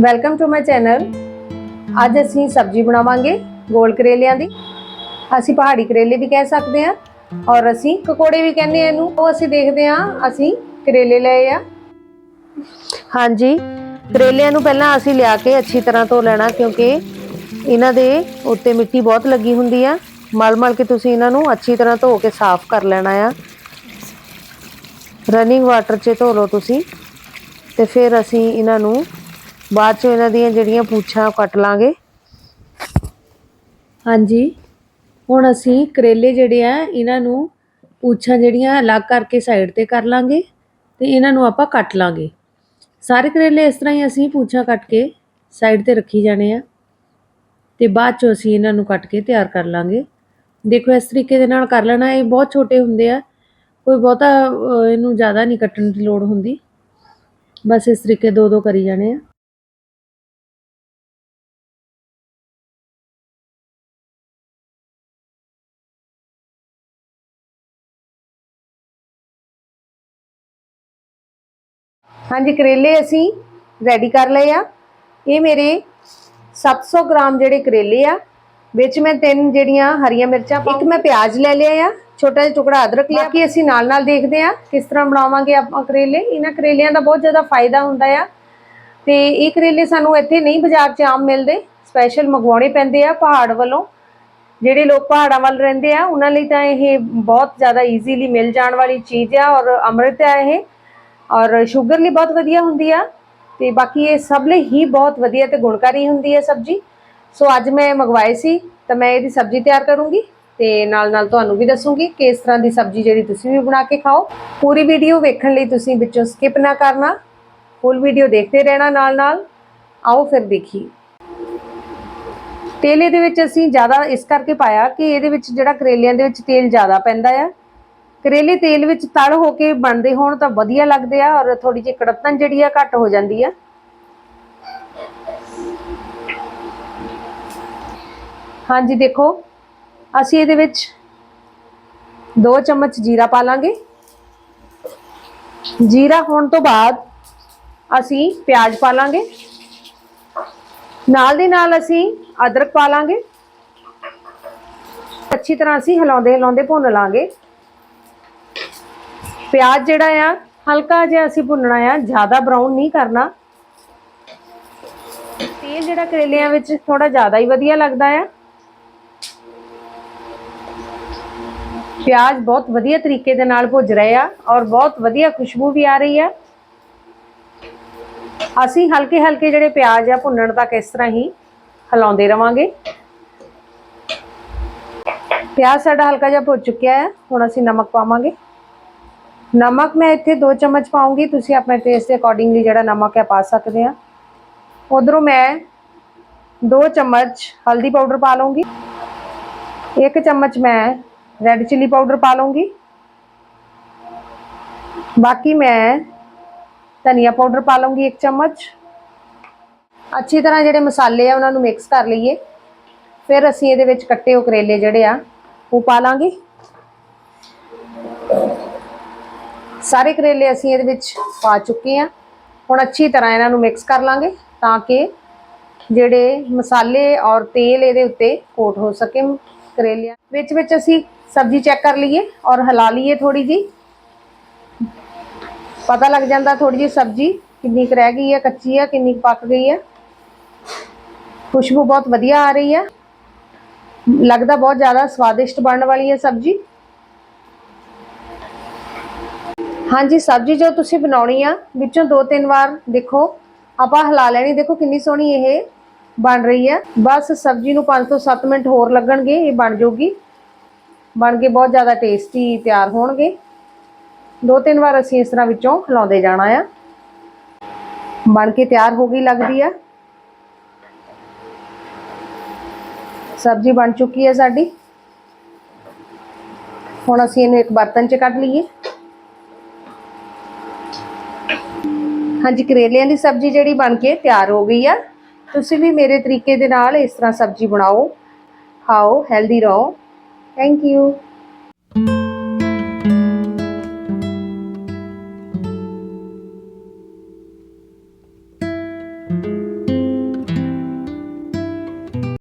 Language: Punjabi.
ਵੈਲਕਮ ਟੂ ਮਾਈ ਚੈਨਲ ਅੱਜ ਅਸੀਂ ਸਬਜ਼ੀ ਬਣਾਵਾਂਗੇ ਗੋਲ ਕਰੇਲਿਆਂ ਦੀ। ਅਸੀਂ ਪਹਾੜੀ ਕਰੇਲੇ ਵੀ ਕਹਿ ਸਕਦੇ ਹਾਂ ਔਰ ਅਸੀਂ ਪਕੌੜੇ ਵੀ ਕਹਿੰਦੇ ਆ ਇਹਨੂੰ। ਉਹ ਅਸੀਂ ਦੇਖਦੇ ਹਾਂ, ਅਸੀਂ ਕਰੇਲੇ ਲਏ ਆ। ਹਾਂਜੀ, ਕਰੇਲਿਆਂ ਨੂੰ ਪਹਿਲਾਂ ਅਸੀਂ ਲਿਆ ਕੇ ਅੱਛੀ ਤਰ੍ਹਾਂ ਧੋ ਲੈਣਾ ਕਿਉਂਕਿ ਇਹਨਾਂ ਦੇ ਉੱਤੇ ਮਿੱਟੀ ਬਹੁਤ ਲੱਗੀ ਹੁੰਦੀ ਆ। ਮਲ ਮਲ ਕੇ ਤੁਸੀਂ ਇਹਨਾਂ ਨੂੰ ਅੱਛੀ ਤਰ੍ਹਾਂ ਧੋ ਕੇ ਸਾਫ਼ ਕਰ ਲੈਣਾ ਆ। ਰਨਿੰਗ ਵਾਟਰ 'ਚ ਧੋ ਲਓ ਤੁਸੀਂ। ਤੇ ਫਿਰ ਅਸੀਂ ਇਹਨਾਂ ਨੂੰ ਬਾਅਦ 'ਚ ਇਹਨਾਂ ਦੀਆਂ ਜਿਹੜੀਆਂ ਪੂਛਾਂ ਕੱਟ ਲਾਂਗੇ। ਹਾਂਜੀ। ਹੁਣ ਅਸੀਂ ਕਰੇਲੇ ਜਿਹੜੇ ਆ, ਇਹਨਾਂ ਨੂੰ ਪੂਛਾਂ ਜਿਹੜੀਆਂ ਅਲੱਗ ਕਰਕੇ ਸਾਈਡ ਤੇ ਕਰ ਲਾਂਗੇ ਤੇ ਇਹਨਾਂ ਨੂੰ ਆਪਾਂ ਕੱਟ ਲਾਂਗੇ। ਸਾਰੇ ਕਰੇਲੇ ਇਸ ਤਰ੍ਹਾਂ ਹੀ ਅਸੀਂ ਪੂਛਾਂ ਕੱਟ ਕੇ ਸਾਈਡ ਤੇ ਰੱਖੀ ਜਾਣੇ ਆ ਤੇ ਬਾਅਦ 'ਚੋਂ ਅਸੀਂ ਇਹਨਾਂ ਨੂੰ ਕੱਟ ਕੇ ਤਿਆਰ ਕਰ ਲਾਂਗੇ। ਦੇਖੋ, ਇਸ ਤਰੀਕੇ ਦੇ ਨਾਲ ਕਰ ਲੈਣਾ, ਇਹ ਬਹੁਤ ਛੋਟੇ ਹੁੰਦੇ ਆ। ਕੋਈ ਬਹੁਤਾ ਇਹਨੂੰ ਜ਼ਿਆਦਾ ਨਹੀਂ ਕੱਟਣ ਦੀ ਲੋੜ ਹੁੰਦੀ। ਬਸ ਇਸ ਤਰੀਕੇ ਦੋ ਦੋ ਕਰੀ ਜਾਣੇ ਆ। ਹਾਂਜੀ ਕਰੇਲੇ ਅਸੀਂ ਰੈਡੀ ਕਰ ਲਏ ਆ। ਇਹ ਮੇਰੇ 700 ਗ੍ਰਾਮ ਜਿਹੜੇ ਕਰੇਲੇ ਆ ਵਿੱਚ ਮੈਂ ਤਿੰਨ ਜਿਹੜੀਆਂ ਹਰੀਆਂ ਮਿਰਚਾਂ ਇੱਕ ਮੈਂ ਪਿਆਜ਼ ਲੈ ਲਿਆ ਆ ਛੋਟਾ ਜਿਹਾ ਟੁਕੜਾ ਅਦਰਕ ਲਿਆ। ਬਾਕੀ ਅਸੀਂ ਨਾਲ ਨਾਲ ਦੇਖਦੇ ਆ ਕਿਸ ਤਰ੍ਹਾਂ ਬਣਾਵਾਂਗੇ ਆਪਾਂ ਕਰੇਲੇ। ਇਹਨਾਂ ਕਰੇਲਿਆਂ ਦਾ ਬਹੁਤ ਜ਼ਿਆਦਾ ਫਾਇਦਾ ਹੁੰਦਾ ਆ। ਤੇ ਇਹ ਕਰੇਲੇ ਸਾਨੂੰ ਇੱਥੇ ਨਹੀਂ ਬਾਜ਼ਾਰ 'ਚ ਆਮ ਮਿਲਦੇ ਸਪੈਸ਼ਲ ਮੰਗਵਾਉਣੇ ਪੈਂਦੇ ਆ ਪਹਾੜ ਵੱਲੋਂ। ਜਿਹੜੇ ਲੋਕ ਪਹਾੜਾਂ ਵੱਲ ਰਹਿੰਦੇ ਆ ਉਹਨਾਂ ਲਈ ਤਾਂ ਇਹ ਬਹੁਤ ਜ਼ਿਆਦਾ ਈਜ਼ੀਲੀ ਮਿਲ ਜਾਣ ਵਾਲੀ ਚੀਜ਼ ਆ ਔਰ ਅੰਮ੍ਰਿਤ ਆ ਇਹ। ਔਰ ਸ਼ੂਗਰ ਲਈ ਬਹੁਤ ਵਧੀਆ ਹੁੰਦੀ ਆ ਤੇ ਬਾਕੀ ਇਹ ਸਭ ਲਈ ਹੀ ਬਹੁਤ ਵਧੀਆ ਤੇ ਗੁਣਕਾਰੀ ਹੁੰਦੀ ਹੈ ਸਬਜੀ। ਸੋ ਅੱਜ ਮੈਂ ਮੰਗਵਾਏ ਸੀ ਤਾਂ ਮੈਂ ਇਹਦੀ ਸਬਜੀ ਤਿਆਰ ਕਰੂੰਗੀ ਤੇ ਨਾਲ ਨਾਲ ਤੁਹਾਨੂੰ ਵੀ ਦੱਸੂੰਗੀ ਕਿ ਇਸ ਤਰ੍ਹਾਂ ਦੀ ਸਬਜੀ ਜਿਹੜੀ ਤੁਸੀਂ ਵੀ ਬਣਾ ਕੇ ਖਾਓ। ਪੂਰੀ ਵੀਡੀਓ ਵੇਖਣ ਲਈ ਤੁਸੀਂ ਵਿੱਚੋਂ ਸਕਿਪ ਨਾ ਕਰਨਾ ਫੁੱਲ ਵੀਡੀਓ ਦੇਖਦੇ ਰਹਿਣਾ ਨਾਲ ਨਾਲ ਆਓ ਫਿਰ ਦੇਖੀਏ। ਤੇਲ ਇਹਦੇ ਵਿੱਚ ਅਸੀਂ ਜ਼ਿਆਦਾ ਇਸ ਕਰਕੇ ਪਾਇਆ ਕਿ ਇਹਦੇ ਵਿੱਚ ਜਿਹੜਾ ਕਰੇਲਿਆਂ ਦੇ ਵਿੱਚ ਤੇਲ ਜ਼ਿਆਦਾ ਪੈਂਦਾ ਆ ਕਰੇਲੇ ਤੇਲ ਵਿੱਚ ਤਲ ਹੋ ਕੇ ਬਣਦੇ ਹੋਣ ਤਾਂ ਵਧੀਆ ਲੱਗਦੇ ਆ ਔਰ ਥੋੜੀ ਜਿਹੀ ਕੜਤਨ ਜਿਹੜੀ ਆ ਘੱਟ ਹੋ ਜਾਂਦੀ ਆ। ਹਾਂਜੀ, ਦੇਖੋ, ਅਸੀਂ ਇਹਦੇ ਵਿੱਚ 2 ਚਮਚ ਜੀਰਾ ਪਾ ਲਾਂਗੇ। ਜੀਰਾ ਹੋਣ ਤੋਂ ਬਾਅਦ ਅਸੀਂ ਪਿਆਜ਼ ਪਾ ਲਾਂਗੇ। ਨਾਲ ਦੀ ਨਾਲ ਅਸੀਂ ਅਦਰਕ ਪਾ ਲਾਂਗੇ। ਅੱਛੀ ਤਰ੍ਹਾਂ ਅਸੀਂ ਹਿਲਾਉਂਦੇ ਹਿਲਾਉਂਦੇ ਭੁੰਨ ਲਾਂਗੇ। ਪਿਆਜ਼ ਜਿਹੜਾ ਆ, ਹਲਕਾ ਜਿਹਾ ਅਸੀਂ ਭੁੰਨਣਾ ਆ, ਜ਼ਿਆਦਾ ਬਰਾਊਨ ਨਹੀਂ ਕਰਨਾ। ਤੇਲ ਜਿਹੜਾ ਕਰੇਲਿਆਂ ਵਿੱਚ ਥੋੜਾ ਜ਼ਿਆਦਾ ਹੀ ਵਧੀਆ ਲੱਗਦਾ ਆ। ਪਿਆਜ਼ ਬਹੁਤ ਵਧੀਆ ਤਰੀਕੇ ਦੇ ਨਾਲ ਭੁੱਜ ਰਹੇ ਆ ਔਰ ਬਹੁਤ ਵਧੀਆ ਖੁਸ਼ਬੂ ਵੀ ਆ ਰਹੀ ਆ। ਅਸੀਂ ਹਲਕੇ ਹਲਕੇ ਜਿਹੜੇ ਪਿਆਜ਼ ਆ, ਭੁੰਨਣ ਤੱਕ ਇਸ ਤਰ੍ਹਾਂ ਹੀ ਹਿਲਾਉਂਦੇ ਰਵਾਂਗੇ। ਪਿਆਜ਼ ਸਾਡਾ ਹਲਕਾ ਜਿਹਾ ਭੁੱਜ ਚੁੱਕਿਆ ਹੈ ਹੁਣ ਅਸੀਂ ਨਮਕ ਪਾਵਾਂਗੇ। ਨਮਕ ਮੈਂ ਇੱਥੇ 2 ਚਮਚ ਪਾਉਂਗੀ, ਤੁਸੀਂ ਆਪਣੇ ਟੇਸਟ ਦੇ ਅਕੋਰਡਿੰਗਲੀ ਜਿਹੜਾ ਨਮਕ ਹੈ ਪਾ ਸਕਦੇ ਆ। ਉਧਰੋਂ ਮੈਂ 2 ਚਮਚ ਹਲਦੀ ਪਾਊਡਰ ਪਾ ਲਵਾਂਗੀ 1 ਚਮਚ ਮੈਂ ਰੈੱਡ ਚਿੱਲੀ ਪਾਊਡਰ ਪਾ ਲਵਾਂਗੀ ਬਾਕੀ ਮੈਂ ਧਨੀਆ ਪਾਊਡਰ ਪਾ ਲਵਾਂਗੀ 1 ਚਮਚ। ਅੱਛੀ ਤਰ੍ਹਾਂ ਜਿਹੜੇ ਮਸਾਲੇ ਆ, ਉਹਨਾਂ ਨੂੰ ਮਿਕਸ ਕਰ ਲਈਏ। ਫਿਰ ਅਸੀਂ ਇਹਦੇ ਵਿੱਚ ਕੱਟੇ ਹੋ ਕਰੇਲੇ ਜਿਹੜੇ ਆ, ਉਹ ਪਾ ਲਾਂਗੇ। ਸਾਰੇ ਕਰੇਲੇ ਅਸੀਂ ਇਹਦੇ ਵਿੱਚ ਪਾ ਚੁੱਕੇ ਆ ਹੁਣ ਅੱਛੀ ਤਰ੍ਹਾਂ ਇਹਨਾਂ ਨੂੰ ਮਿਕਸ ਕਰ ਲਾਂਗੇ ਤਾਂ ਕਿ ਜਿਹੜੇ ਮਸਾਲੇ ਔਰ ਤੇਲ ਇਹਦੇ ਉੱਤੇ ਕੋਟ ਹੋ ਸਕੇ ਕਰੇਲਿਆਂ ਵਿੱਚ ਵਿੱਚ ਅਸੀਂ ਸਬਜ਼ੀ ਚੈੱਕ ਕਰ ਲਈਏ ਔਰ ਹਿਲਾ ਲਈਏ ਥੋੜੀ ਜੀ ਪਤਾ ਲੱਗ ਜਾਂਦਾ ਥੋੜੀ ਜੀ ਸਬਜ਼ੀ ਕਿੰਨੀ ਕੁ ਰਹਿ ਗਈ ਹੈ, ਕੱਚੀ ਹੈ, ਕਿੰਨੀ ਕੁ ਪੱਕ ਗਈ ਹੈ। ਖੁਸ਼ਬੂ ਬਹੁਤ ਵਧੀਆ ਆ ਰਹੀ ਹੈ। ਲੱਗਦਾ ਬਹੁਤ ਜ਼ਿਆਦਾ ਸਵਾਦਿਸ਼ਟ ਬਣਨ ਵਾਲੀ ਹੈ ਸਬਜ਼ੀ। ਹਾਂਜੀ, ਸਬਜ਼ੀ ਜੋ ਤੁਸੀਂ ਬਣਾਉਣੀ ਆ, ਵਿੱਚੋਂ ਦੋ ਤਿੰਨ ਵਾਰ ਦੇਖੋ, ਆਪਾਂ ਹਿਲਾ ਲੈਣੀ, ਦੇਖੋ ਕਿੰਨੀ ਸੋਹਣੀ ਇਹ ਬਣ ਰਹੀ ਹੈ ਬਸ ਸਬਜ਼ੀ ਨੂੰ 5 ਤੋਂ 7 ਮਿੰਟ ਹੋਰ ਲੱਗਣਗੇ, ਇਹ ਬਣ ਜਾਊਗੀ। ਬਣ ਕੇ ਬਹੁਤ ਜ਼ਿਆਦਾ ਟੇਸਟੀ ਤਿਆਰ ਹੋਣਗੇ। ਦੋ ਤਿੰਨ ਵਾਰ ਅਸੀਂ ਇਸ ਤਰ੍ਹਾਂ ਵਿੱਚੋਂ ਹਿਲਾਉਂਦੇ ਜਾਣਾ ਆ। ਬਣ ਕੇ ਤਿਆਰ ਹੋ ਗਈ ਲੱਗਦੀ ਆ। ਸਬਜ਼ੀ ਬਣ ਚੁੱਕੀ ਹੈ ਸਾਡੀ। ਹੁਣ ਅਸੀਂ ਇਹਨੂੰ ਇੱਕ ਬਰਤਨ 'ਚ ਕੱਢ ਲਈਏ। ਹਾਂਜੀ ਕਰੇਲਿਆਂ ਦੀ ਸਬਜ਼ੀ ਜਿਹੜੀ ਬਣ ਕੇ ਤਿਆਰ ਹੋ ਗਈ ਆ। ਤੁਸੀਂ ਵੀ ਮੇਰੇ ਤਰੀਕੇ ਦੇ ਨਾਲ ਇਸ ਤਰ੍ਹਾਂ ਸਬਜ਼ੀ ਬਣਾਓ, ਖਾਓ ਹੈਲਦੀ ਰਹੋ। Thank you